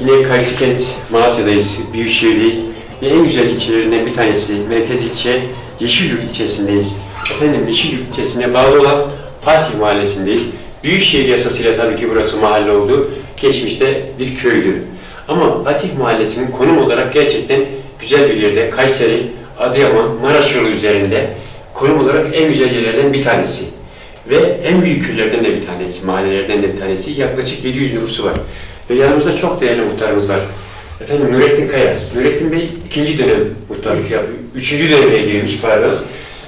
Yine Kayseri Malatya'dayız, Büyükşehir'deyiz. Ve en güzel ilçelerinden bir tanesi, merkez ilçe Yeşilyurt ilçesindeyiz. Efendim Yeşilyurt ilçesine bağlı olan Fatih Mahallesi'ndeyiz. Büyükşehir yasasıyla tabii ki burası mahalle oldu. Geçmişte bir köydü. Ama Fatih Mahallesi'nin konum olarak gerçekten güzel bir yerde. Kayseri, Adıyaman, Maraş yolu üzerinde konum olarak en güzel yerlerden bir tanesi. Ve en büyük köylerden de bir tanesi, mahallelerden de bir tanesi. Yaklaşık 700 nüfusu var. Ve yanımızda çok değerli muhtarımız var. Efendim Nurettin Kaya. Nurettin Bey ikinci dönem muhtarlık yapıyor. Üçüncü döneme girmiş pardon.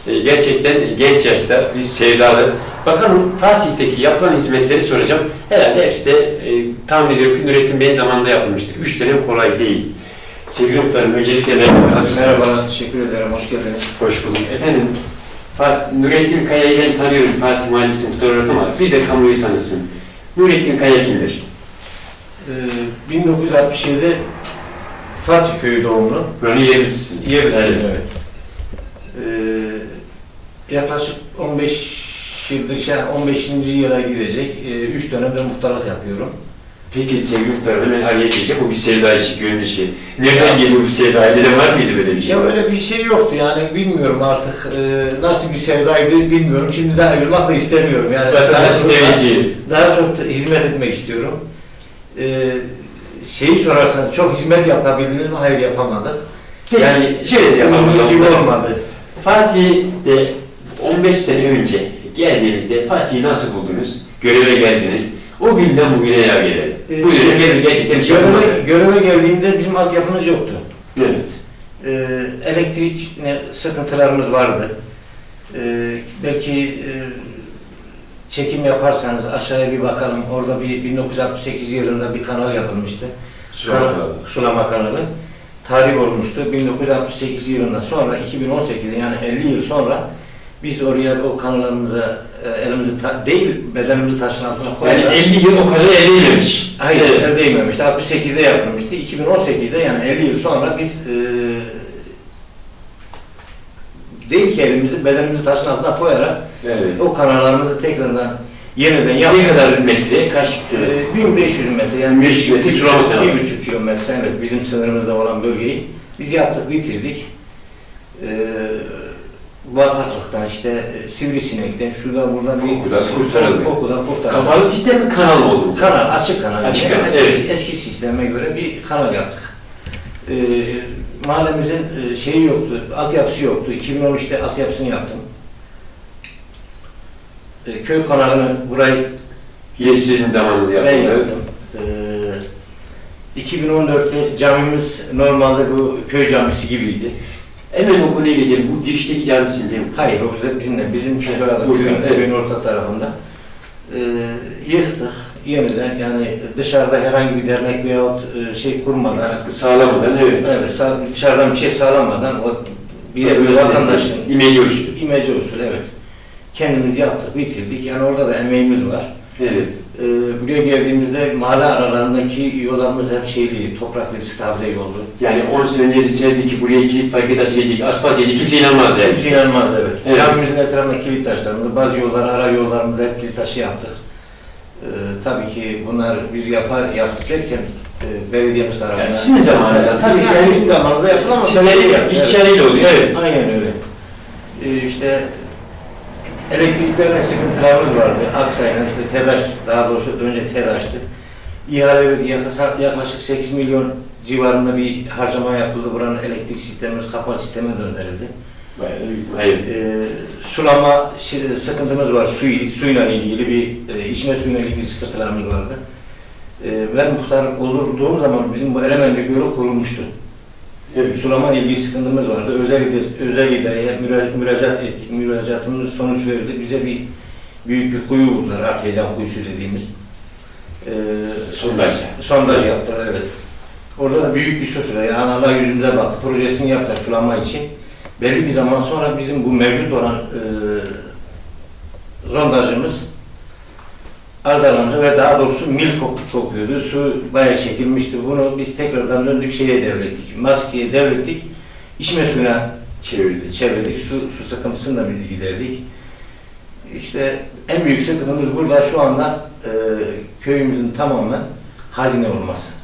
Ee, Gerçekten genç yaşta bir sevdalı. Bakalım Fatih'teki yapılan hizmetleri soracağım. Herhalde hepsi de e, tahmin ediyorum ki Nurettin Bey'in zamanında yapılmıştır. Üç dönem kolay değil. Sevgili muhtarım öncelikle merhaba. Nasılsınız? Merhabalar, teşekkür ederim, hoş geldiniz. Hoş bulduk. Efendim, Fat Nurettin Kaya'yı ben tanıyorum Fatih Mahallesi muhtar olarak ama bir de kamuoyu tanısın. Nurettin Kaya kimdir? Ee, 1967'de Fatih Köyü doğumlu. Buranın yerlisisin. Yeriz. Evet. Evet. Ee, yaklaşık 15 yıldır, şey, 15. yıla girecek. 3 dönemde muhtarlık yapıyorum. Peki sevgili muhtarım hemen araya gireceğim. Bu bir sevda işi, gönül işi. Nereden geliyor bu sevda? Ailede var mıydı böyle bir şey? Ya öyle bir şey yoktu yani bilmiyorum artık e, nasıl bir sevdaydı bilmiyorum. Şimdi de ayrılmak da istemiyorum. Yani daha Vatandaşın çok, teveccühü. daha çok hizmet etmek istiyorum. Ee, şeyi sorarsan çok hizmet yapabildiniz mi? Hayır yapamadık. Peki, Yani şöyle umduğumuz gibi olmadı. Fatih'de 15 sene önce geldiğinizde Fatih'i nasıl buldunuz? Göreve geldiniz. O günden bugüne ya gelelim. Ee, Bu dönem gelin gerçekten bir şey olmadı. Göreve, göreve geldiğimde bizim altyapımız yoktu. Evet. Ee, elektrik ne, sıkıntılarımız vardı. Ee, belki e, çekim yaparsanız aşağıya bir bakalım. Orada bir 1968 yılında bir kanal yapılmıştı. Sulama Kanal- kanalı. Sulama kanalı. Tarih olmuştu. 1968 yılında sonra 2018'de yani 50 yıl sonra biz oraya o kanallarımıza e, elimizi ta- değil bedenimizi taşın altına Yani koyarak 50 yıl o kadar edilmemiş. Hayır, Evet. el değmemişti. 68'de yapılmıştı. 2018'de yani 50 yıl sonra biz e, değil ki elimizi, bedenimizi taşın altına koyarak Evet. o kanallarımızı tekrardan yeniden yaptık. Ne kadar metre? Kaç kilometre? E, 1500 metre yani 1500 metre kanalı. 1,5 kilometre evet bizim sınırımızda olan bölgeyi biz yaptık, bitirdik. E, bataklıktan işte e, sivrisinekten şuradan buradan bir Kokudan kurtarıldı. Kokudan kurtarıldı. Kapalı sistem mi kanal mı oldu? Kanal, açık kanal. Açık Yani kanal, eski, evet. eski sisteme göre bir kanal yaptık. Ee, mahallemizin e, şeyi yoktu, altyapısı yoktu. 2013'te altyapısını yaptım. Ee, köy kanalını burayı Yedi sizin zamanınızda ben yapıldı. yaptım. Ee, 2014'te camimiz normalde bu köy camisi gibiydi. Hemen o konuya geçelim. Bu girişteki camisin değil mi? Hayır, o bize, bizimle, bizim şurada Burada, köyün, evet. köyün orta tarafında. Ee, yıktık yeniden yani dışarıda herhangi bir dernek veyahut e, şey kurmadan Katkı sağlamadan evet. Evet, sağ, dışarıdan bir şey sağlamadan o bir, bir Vatandaşın imece oluştu. imece usul evet. Kendimiz yaptık, bitirdik. Yani orada da emeğimiz var. Evet. Ee, buraya geldiğimizde mahalle aralarındaki yollarımız hep şeyli, topraklı, stavze yoldu. Yani 10 sene önce deselerdi ki buraya kilit parke taşı gelecek, asfalt gelecek, kimse inanmazdı. Kimse inanmaz evet. Evet. Camimizin etrafında kilit taşlarımızı, bazı yollar, ara yollarımızda hep kilit taşı yaptık. Ee, tabii ki bunlar biz yapar, yaptık derken e, belediyemiz tarafından. Yani sizin zamanınızda tabii yani, yani- bizim zamanımızda yapılamaz. Sizlerin işçiliğiyle oluyor, evet. Aynen öyle. Ee, işte elektriklerle sıkıntılarımız vardı. Aksay'la işte TEDAŞ, daha doğrusu önce TEDAŞ'tı. İhale verdi. Yaklaşık- Yaklaşık 8 milyon civarında bir harcama yapıldı. Buranın elektrik sistemimiz kapalı sisteme döndürüldü. Bayağı da büyük. Hayır. Ee, sulama sıkıntımız var. Su, suyla ilgili bir e, içme suyuyla ilgili sıkıntılarımız vardı. Ee, ben muhtar olduğum zaman bizim bu Elemenli Gölü kurulmuştu. Evet. Sulama ilgili sıkıntımız vardı. Özel, özel idareye müra- müracaat ettik. Müracaatımız sonuç verdi. Bize bir büyük bir kuyu buldular. Artezyan kuyusu dediğimiz. Ee, Sondaj. sondaj yaptılar evet. Orada da büyük bir su. Yani Allah yüzümüze baktı. Projesini yaptık sulama için. Belli bir zaman sonra bizim bu mevcut olan e, zondajımız arızalanınca ve daha doğrusu mil kok kokuyordu. Su bayağı çekilmişti. Bunu biz tekrardan döndük şeye devrettik. Maskeye devrettik. İçme suyuna Çevirdi. çevirdik. Su, su sıkıntısını da biz giderdik. İşte en büyük sıkıntımız burada şu anda e, köyümüzün tamamen hazine olması.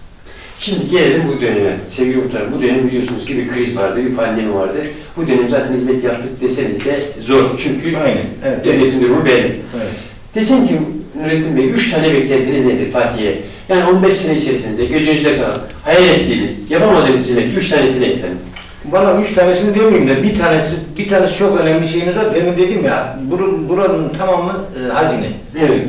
Şimdi gelelim bu döneme. Sevgili muhtarım, bu dönem biliyorsunuz ki bir kriz vardı, bir pandemi vardı. Bu dönem zaten hizmet yaptık deseniz de zor. Çünkü Aynen. Evet. devletin durumu belli. evet. Desem ki Nurettin Bey, üç tane beklentiniz nedir Fatih'e? Yani 15 sene içerisinde gözünüzde kalan, hayal ettiğiniz, yapamadığınız hizmet, üç tanesini ekledim. Bana üç tanesini demeyeyim de bir tanesi bir tanesi çok önemli şeyimiz var. Demin dedim ya buranın, buranın tamamı e, hazine. Evet,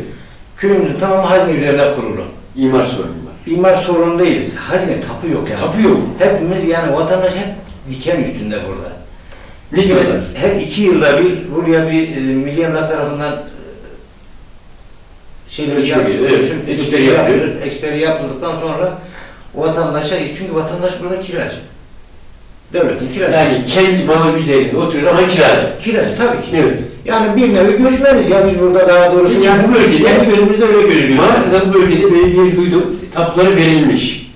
Köyümüzün tamamı hazine üzerine kurulu. imar sorunu. İmar sorunu değiliz. Hazine tapu yok yani. Kapı yok. Hepimiz yani vatandaş hep diken üstünde burada. Ne diyorlar? Her iki yılda bir buraya bir e, Milli Emlak tarafından e, şeyleri Ölçüm geliyor, evet. ölçüm- Eksperi yapıyor. Eksperi yapıldıktan sonra vatandaşa çünkü vatandaş burada kiracı. Devletin kiracı. Yani kendi malı üzerinde oturuyor ama kiracı. Kiracı tabii ki. Evet. Yani bir nevi göçmeniz ya biz burada daha doğrusu Peki yani bu bölgede- kendi gözümüzde öyle gözüküyor. Malatya'da bu bölgede belediye duydum, tapuları verilmiş.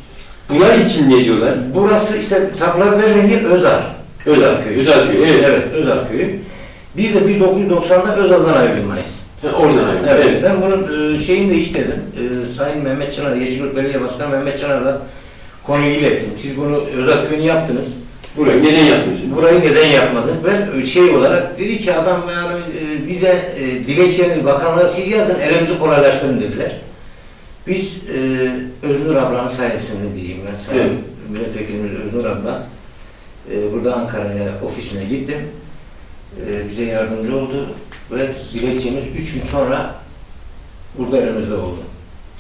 Bunlar için ne diyorlar? Burası işte tapular verilen yer Özal. Özal köyü. Özal köyü, evet. Evet, Özal köyü. Biz de 1990'da Özal'dan ayrılmayız. Oradan ayrıldı. Evet. Evet. Ben bunun e, şeyini de işledim. E, Sayın Mehmet Çınar, Yeşilyurt Belediye Başkanı Mehmet Çınar'la konuyu ilettim. Siz bunu Özal köyünü yaptınız. Burayı neden yapmıyorsun? Burayı neden yapmadın? Ben şey olarak dedi ki adam yani e, bize e, dilekçenizi bakanlığa siz yazın elimizi kolaylaştırın dediler. Biz e, Öznur ablanın sayesinde diyeyim ben sayın Evet. milletvekilimiz Öznur abla e, burada Ankara'ya ofisine gittim. E, bize yardımcı oldu ve dilekçemiz üç gün sonra burada elimizde oldu.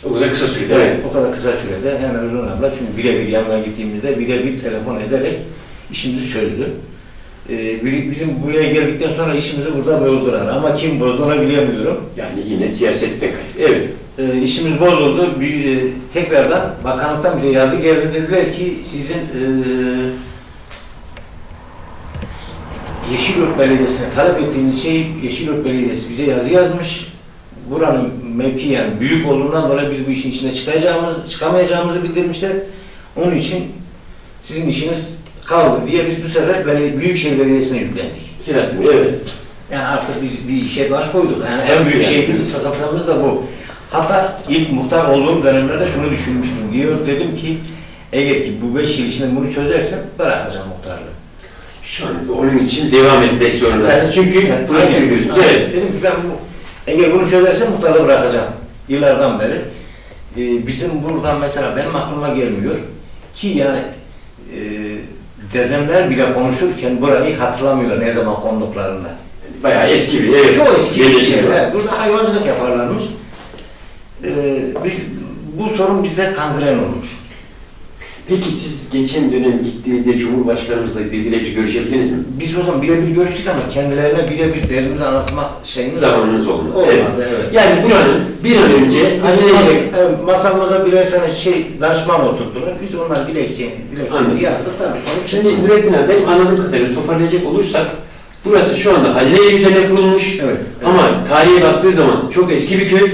O kadar kısa sürede. Evet, o kadar kısa sürede yani Özgür abla çünkü birebir yanına gittiğimizde birebir telefon ederek işimizi çözdü. Ee, bi- bizim buraya geldikten sonra işimizi burada bozdular ama kim bozdu onu bilemiyorum. Yani yine siyasette kayıp. Evet. Ee, işimiz bozuldu. Bir, e, tekrardan bakanlıktan bize yazı geldi dediler ki sizin e, Yeşilyurt Belediyesi'ne talep ettiğiniz şey Yeşilyurt Belediyesi bize yazı yazmış. Buranın mevkiyen büyük olduğundan dolayı biz bu işin içine çıkacağımız, çıkamayacağımızı bildirmişler. Onun için sizin işiniz kaldı diye biz bu sefer belediye, Büyükşehir Belediyesi'ne yüklendik. Selahattin Bey, evet. Yani artık biz bir işe baş koyduk. Yani en büyük şeyimiz, sıkıntımız da bu. Hatta ilk muhtar olduğum dönemlerde şunu düşünmüştüm. Diyor dedim ki eğer ki bu beş yıl içinde bunu çözersem bırakacağım muhtarlığı. Şu anda onun için devam etmek zorunda. Yani Çünkü yani burası aynen. Evet. Dedim ki ben bu, eğer bunu çözersem muhtarlığı bırakacağım. Yıllardan beri. Ee, bizim buradan mesela benim aklıma gelmiyor ki yani e, dedemler bile konuşurken burayı hatırlamıyorlar ne zaman konduklarında. Bayağı eski bir, evet. Çok eski bir şey. Evet, burada hayvancılık yaparlarmış. Ee, biz bu sorun bizde kangren olmuş. Peki siz geçen dönem gittiğinizde Cumhurbaşkanımızla birebir görüşebildiniz mi? Biz o zaman birebir görüştük ama kendilerine birebir derdimizi anlatma şeyimiz Zamanınız olmadı. olmadı. Evet. Evet. Yani buranın bir an önce hazine mas- evet, masamıza birer tane şey danışman oturttular. Biz onlar dilekçe, dilekçemizi yazdık tabii sonuç. Şimdi Nurettin abi anladığım kadarıyla toparlayacak olursak burası şu anda hazine üzerine kurulmuş Evet. evet. ama tarihe baktığı zaman çok eski bir köy.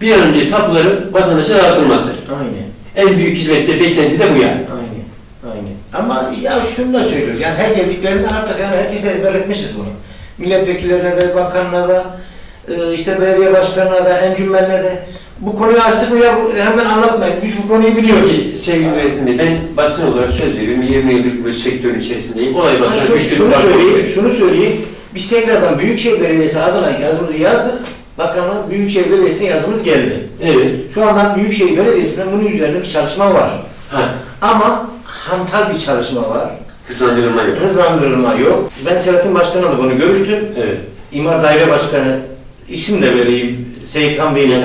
Bir an önce tapuların vatandaşa dağıtılması. Aynen. En büyük hizmette beklenti de bu yani. Aynen. Aynen. Ama ya şunu da söylüyoruz. Yani her geldiklerinde artık yani herkese ezberletmişiz bunu. Milletvekillerine de, bakanına da, e, işte belediye başkanına da, encümmenine de. Bu konuyu açtık mı ya hemen anlatmayın. Biz bu konuyu biliyoruz. Peki sevgili Nurettin Bey ben basın olarak söz veriyorum 20 yıldır bu sektörün içerisindeyim. Olay basına şu- güçlü şunu söyleyeyim, şunu söyleyeyim. Biz tekrardan Büyükşehir Belediyesi adına yazımızı yazdık. Bakanlık Büyükşehir Belediyesi'ne yazımız geldi. Evet. Şu anda Büyükşehir Belediyesi'nde bunun üzerinde bir çalışma var. Ha, Ama hantal bir çalışma var. hızlandırılma yok. Hızlandırılma yok. Ben Selahattin Başkan'la da bunu görüştüm. Evet. İmar Daire Başkanı isim de vereyim. Seyitan Bey'le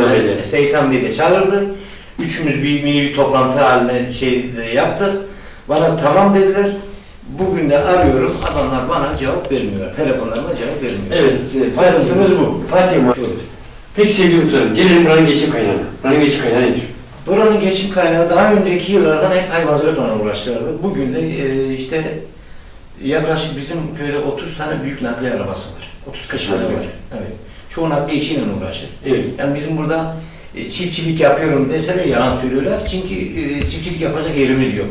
Seyitan Bey de çağırdı. Üçümüz bir mini bir toplantı haline şey de yaptık. Bana tamam dediler. Bugün de arıyorum. Adamlar bana cevap vermiyorlar. Telefonlarıma cevap vermiyorlar. Evet. Sıkıntımız bu. Fatih Muhammed. Peki sevgili muhtarım, gelelim buranın geçim kaynağı. Buranın geçim kaynağı nedir? Buranın geçim kaynağı daha önceki yıllardan hep hayvancılıkla uğraşırlardı. Bugün de e, işte yaklaşık bizim köyde 30 tane büyük nakliye arabası var. 30 40 tane Taşımacı var. Evet. Çoğu nakliye işiyle uğraşır. Evet. Yani bizim burada e, çiftçilik yapıyorum deseler yalan söylüyorlar. Çünkü e, çiftçilik yapacak yerimiz yok.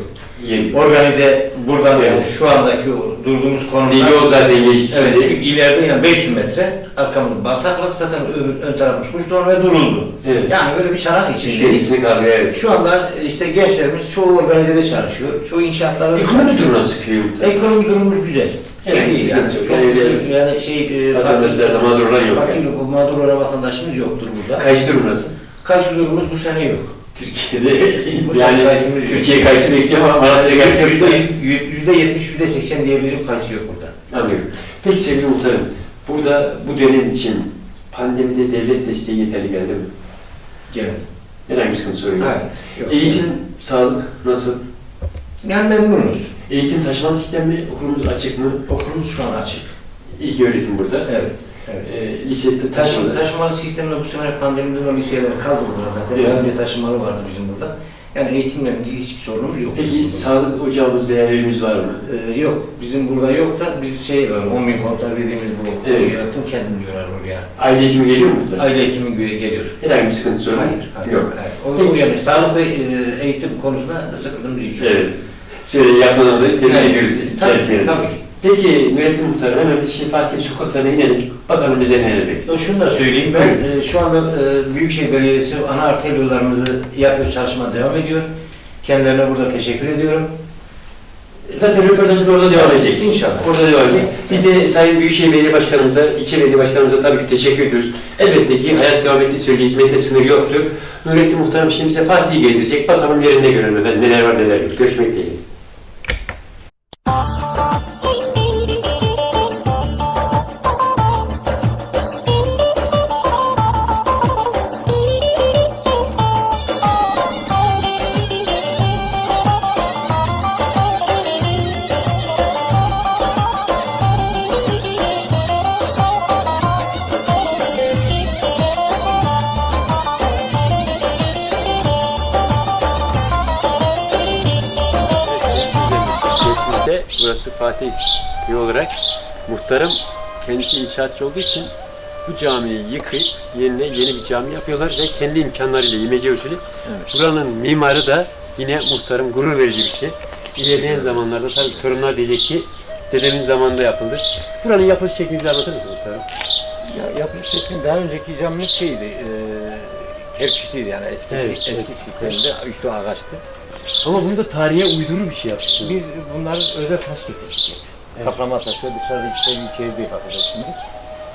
Yeni. organize buradan yani Evet. şu andaki o durduğumuz konumdan Bir yol zaten geçti. Evet, çünkü ileride yani 500 metre arkamız bataklık zaten ön, ön tarafımız kuştu ve duruldu. Evet. Yani böyle bir Şey, içindeyiz. evet. Şu anda işte gençlerimiz çoğu organizede çalışıyor, çoğu inşaatlarda Ekonomi durumu nasıl köyümüzde? Ekonomi durumumuz güzel. Şey Evet, değil yani, yok. çok, Yani- yani şey, e, Vatandaşlarla mağdur olan yok. fakir, yani. mağdur olan vatandaşımız yoktur burada. Kaç durum nasıl? Kaç durumumuz bu sene yok. Türkiye'de Bu yani yok. Türkiye kayısı bekliyor ama Malatya'ya kayısı yetmiş, yüzde seksen diyebilirim kayısı yok burada. Anlıyorum. Peki sevgili muhtarım, burada bu dönem için pandemide devlet desteği yeterli geldi mi? Gelin. Herhangi bir sıkıntı sorun yok. Hayır. yok. Eğitim, sağlık nasıl? Yani memnunuz. Eğitim taşımalı sistem mi? Okulumuz açık mı? Okulumuz şu an açık. İlk öğretim burada. Evet. Evet. Ee, lisede Taşımalı, taşımalı. sistemle bu sene pandemiden o liseler kaldırdılar zaten. Evet. Daha önce taşımalı vardı bizim burada. Yani eğitimle ilgili hiçbir sorunumuz yok. Peki sağlık ocağımız veya evimiz var mı? Ee, yok. Bizim burada yok da biz şey var, 10 bin kontar dediğimiz bu Evet. yaratım kendim diyorlar oraya. Aile hekimi geliyor mu? Aile hekimi geliyor. Herhangi bir sıkıntı sorun Hayır, hayır. yok. hayır. O, o yani sağlık ve e, eğitim konusunda sıkıntımız hiç yok. Evet. Şöyle yakından da tebrik Evet. ediyoruz. Tabii, tabii. Peki Nurettin Muhtarım hemen biz şimdi Fatih sokaklarına inelim. Bakalım bize neler bekliyor. Şunu da söyleyeyim ben e, şu anda e, Büyükşehir Belediyesi ana arter yollarımızı yapıyor, çalışma devam ediyor. Kendilerine burada teşekkür ediyorum. Zaten röportajımız orada devam edecek. İnşallah. Orada devam edecek. Biz de Sayın Büyükşehir Belediye Başkanımıza, ilçe belediye başkanımıza tabii ki teşekkür ediyoruz. Elbette ki hayat devam ettiği sürece hizmette sınır yoktur. Nurettin Muhtarım şimdi bize Fatih'i gezdirecek. Bakalım yerinde görelim efendim. Neler var neler yok. Görüşmek dileğiyle. Burası Fatih Köyü olarak muhtarım kendisi inşaatçı olduğu için bu camiyi yıkayıp yerine yeni bir cami yapıyorlar ve kendi imkanlarıyla imece usulü. Buranın mimarı da yine muhtarım gurur verici bir şey. İlerleyen zamanlarda tabii torunlar diyecek ki dedemin zamanında yapıldı. Buranın yapılış şeklini anlatır mısınız muhtarım? Ya yapılış şekli daha önceki camimiz şeydi, e, kerpiçliydi yani eski Evet, eski evet. sistemde üstü ağaçtı. Ama bunda tarihe uyduru bir şey yapmışsınız. Biz bunları özel taş getirdik. Evet. Kaplama taşı, dışarıda içeri içeri değil şimdi.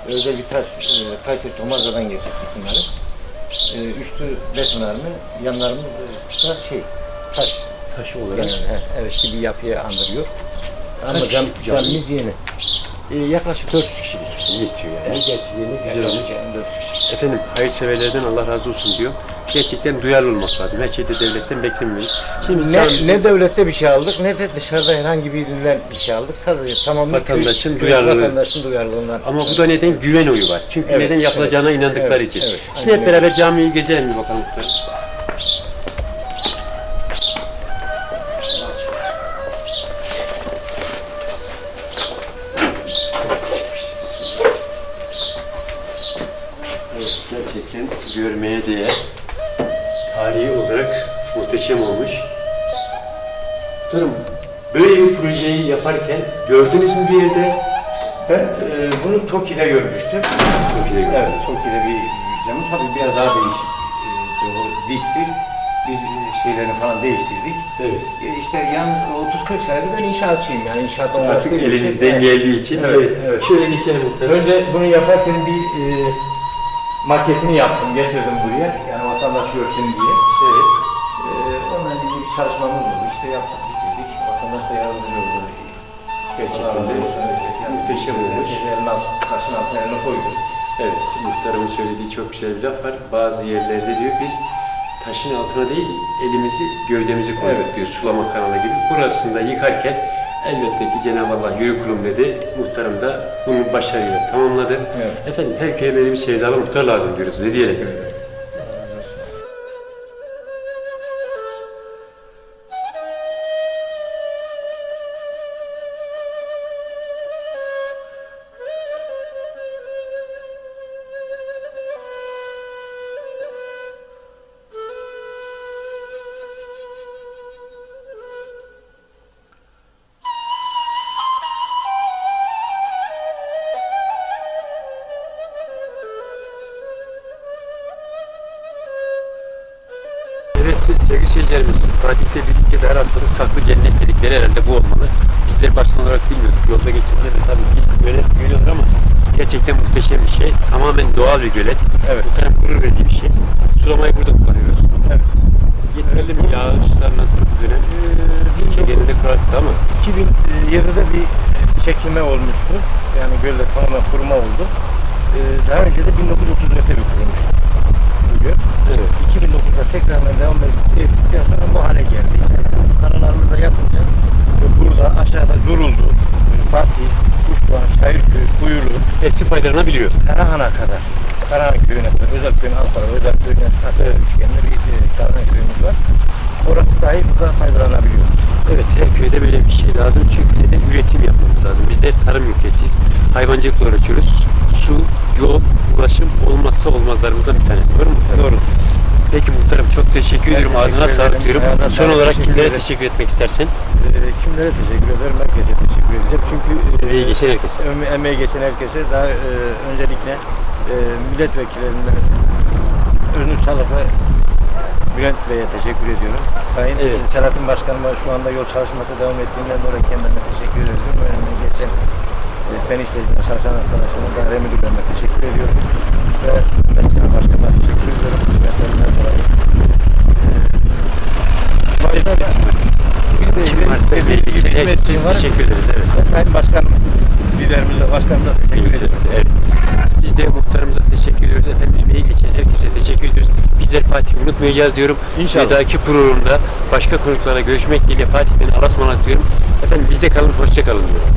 Özel bir taş, e, Kayseri Tomarza'dan getirdik bunları. E, üstü betonarme, yanlarımız e, da şey, taş. taşı olarak. Yani, he, evet, bir yapıya andırıyor. Ama Kaç cam, cami? camimiz yeni. E, yaklaşık 400 kişilik. Yetiyor yani. Gerçekten güzel olmuş. Yani 400 kişi. Efendim hayırseverlerden Allah razı olsun diyor. Gerçekten duyarlı olmak lazım. Her şeyde devletten beklenmeyin. Şimdi Ne, ne devlette bir şey aldık ne de dışarıda herhangi birinden bir şey aldık. Sadece tamamen Vatandaşın köy- duyarlılığı. Vatandaşın duyarlılığından. ama bu da neden? Güven oyu var. Çünkü Evet, neden yapılacağına evet, inandıkları evet, için. evet, Şimdi hep aynen beraber camiyi gezelim bir bakalım. Tarihi olarak muhteşem olmuş. Durum. Böyle bir projeyi yaparken gördünüz mü bir yerde? Ben e, bunu TOKİ'de görmüştüm. Çok iyi. Evet, TOKİ'de bir camı tabii biraz daha değişik. E, diktik. Biz e, şeylerini falan değiştirdik. Evet. E, işte yan 30-40 senedir ben inşaatçıyım yani inşaatla Artık elinizden Evet. geldiği için. Evet, Evet. evet. Şöyle geçelim muhtemelen. Önce bunu yaparken bir e, maketini yaptım, getirdim buraya. Yani vatandaş görsün diye. Çalışmamız oldu. İşte yaptık, bitirdik. Vatandaş da yardımcı oldu. Gerçekten de muhteşem olmuş. Elinin alt, taşın altına elini koydu. Evet, muhtarımın söylediği çok güzel bir laf var. Bazı yerlerde diyor biz taşın altına değil elimizi gövdemizi koyduk Evet. diyor sulama kanalı gibi. Burasında yıkarken elbette ki Cenab-ı Allah yürü kulum dedi. Muhtarım da bunu başarıyla tamamladı. Evet. Efendim her köye böyle bir sevdalı muhtar lazım diyoruz. Ne diyelim? sevgili seyircilerimiz, Fatih'te bir ülkede arasında saklı cennet dedikleri herhalde bu olmalı. Bizler baştan olarak bilmiyorduk. Yolda geçtiğimizde de tabii ki gölet görüyorlar ama gerçekten muhteşem bir şey. Tamamen doğal bir gölet. Evet. Muhterem gurur verici bir şey. Sulamayı burada kullanıyoruz. Evet. Yeterli mi? Yağışlar nasıl bu dönem? Ülke genelinde kuraktı ama 2007'de bir çekilme olmuştu. Yani gölde tamamen kuruma oldu. Ee, Daha önce de 1934'te bir kurulmuştu. Evet. 2009'da tekrardan devam ettikten sonra bu hale geldi. Karalarımız da yapınca burada aşağıda duruldu. Fatih, Kuşdoğan, Şairköy, Kuyulu, hepsi faydalanabiliyor. Karahan'a kadar. Karahan köyüne kadar, Özel köyün alt tarafı, Özel köyüne karşı üçgenli bir e, Karahan köyümüz var. Orası dahi burada faydalanabiliyor. Evet her köyde böyle bir şey lazım çünkü neden üretim yapmamız lazım. Bizler tarım ülkesiyiz. Hayvancılıkla uğraşıyoruz. Su, yol, ulaşım olmazsa olmazlarımızdan bir tanesi. Doğru mu? Doğru. Peki muhtarım çok teşekkür ediyorum. Ağzına sağlık diyorum. Son olarak teşekkür kimlere ederim. teşekkür etmek istersen? Ee, kimlere teşekkür ederim? Herkese teşekkür edeceğim. Çünkü e, Emeği geçen herkese. emeği geçen herkese daha e, öncelikle e, milletvekillerinden Örnü Çalık ve Bülent Bey'e teşekkür ediyorum. Sayın Evet. Selahattin Başkanıma şu anda yol çalışması devam ettiğinden dolayı kendilerine teşekkür ediyorum. Emeği geçen fen işleyicinde çalışan arkadaşlarıma da Remi Müdürlerine teşekkür ediyorum. Ve Mehmet Sinan Başkanıma teşekkür ediyorum. Hizmetlerinden dolayı. E, başta da- bir de Kim varsa bir- bir- var. teşekkür ederiz. Evet. Ve Sayın Başkanım, liderimize, başkanımıza teşekkür ediyorum. Evet. Biz de muhtarımıza teşekkür ediyoruz. Efendim emeği geçen herkese teşekkür ediyoruz. Bizler Fatih'i unutmayacağız diyorum. İnşallah. Bir dahaki programda başka konuklarla görüşmek dileğiyle Fatih'ten ısmarladık diyorum. Efendim bizde kalın, hoşça kalın diyorum.